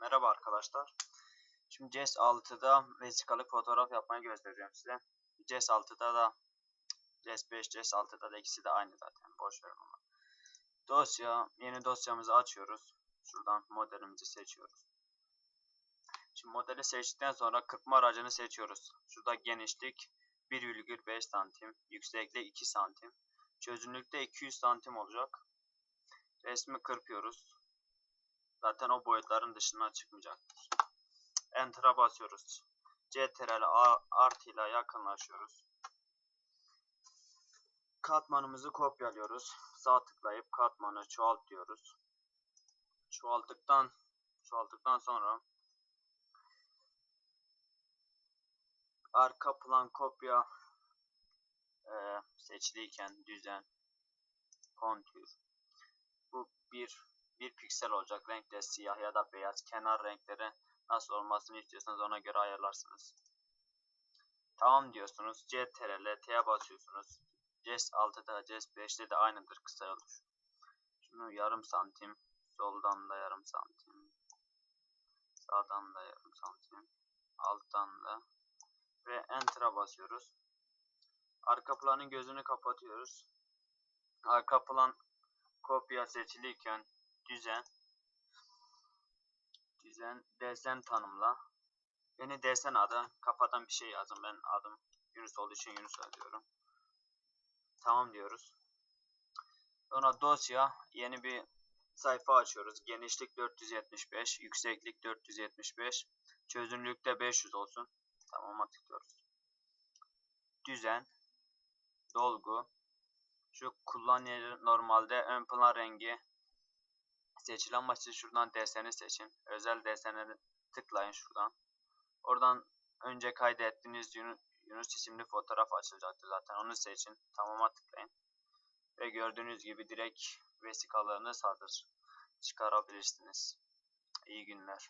Merhaba arkadaşlar. Şimdi CES 6'da vesikalık fotoğraf yapmayı göstereceğim size. CES 6'da da CES 5, CES 6'da da ikisi de aynı zaten. Boş verin onu. Dosya, yeni dosyamızı açıyoruz. Şuradan modelimizi seçiyoruz. Şimdi modeli seçtikten sonra kırpma aracını seçiyoruz. Şurada genişlik 1,5 santim, yükseklik 2 santim, çözünürlükte 200 santim olacak. Resmi kırpıyoruz. Zaten o boyutların dışına çıkmayacaktır. Enter'a basıyoruz. CTRL artı ile yakınlaşıyoruz. Katmanımızı kopyalıyoruz. Sağ tıklayıp katmanı çoğalt diyoruz. Çoğalttıktan çoğalttıktan sonra arka plan kopya e, seçiliyken düzen kontür bu bir bir piksel olacak. Renkte siyah ya da beyaz kenar renkleri nasıl olmasını istiyorsanız ona göre ayarlarsınız. Tamam diyorsunuz. CTRL T'ye basıyorsunuz. CES 6'da CES 5'te de aynıdır kısa olur şunu yarım santim soldan da yarım santim sağdan da yarım santim alttan da ve Enter'a basıyoruz. Arka planın gözünü kapatıyoruz. Arka plan kopya seçiliyken düzen düzen desen tanımla. Beni desen adı kafadan bir şey yazın. Ben adım Yunus olduğu için Yunus yazıyorum. Tamam diyoruz. Sonra dosya yeni bir sayfa açıyoruz. Genişlik 475, yükseklik 475, çözünürlükte 500 olsun. Tamam'a tıklıyoruz. Düzen, dolgu, şu kullan yeri normalde ön plan rengi seçilen başta şuradan deseni seçin. Özel desenleri tıklayın şuradan. Oradan önce kaydettiğiniz Yunus isimli fotoğraf açılacaktır zaten. Onu seçin. Tamam'a tıklayın. Ve gördüğünüz gibi direkt vesikalarını hazır çıkarabilirsiniz. İyi günler.